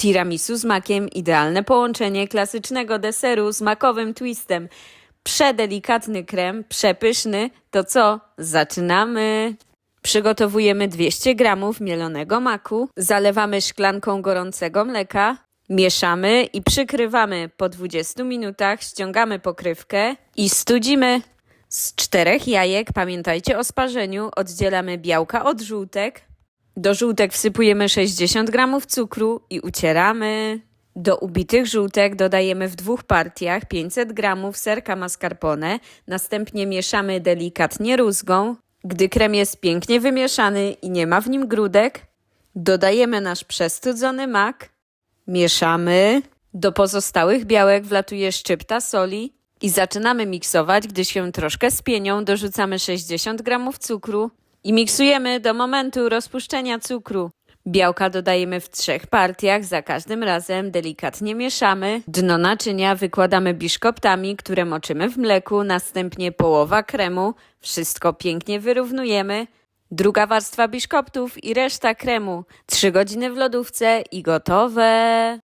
Tiramisu z makiem idealne połączenie klasycznego deseru z makowym twistem. Przedelikatny krem, przepyszny. To co? Zaczynamy! Przygotowujemy 200 gramów mielonego maku, zalewamy szklanką gorącego mleka, mieszamy i przykrywamy po 20 minutach, ściągamy pokrywkę i studzimy. Z czterech jajek, pamiętajcie o sparzeniu, oddzielamy białka od żółtek. Do żółtek wsypujemy 60 gramów cukru i ucieramy. Do ubitych żółtek dodajemy w dwóch partiach 500 gramów serka mascarpone, następnie mieszamy delikatnie rózgą. Gdy krem jest pięknie wymieszany i nie ma w nim grudek, dodajemy nasz przestudzony mak, mieszamy. Do pozostałych białek wlatuje szczypta soli i zaczynamy miksować. Gdy się troszkę spienią, dorzucamy 60 gramów cukru i miksujemy do momentu rozpuszczenia cukru. Białka dodajemy w trzech partiach, za każdym razem delikatnie mieszamy. Dno naczynia wykładamy biszkoptami, które moczymy w mleku, następnie połowa kremu. Wszystko pięknie wyrównujemy. Druga warstwa biszkoptów i reszta kremu. Trzy godziny w lodówce i gotowe.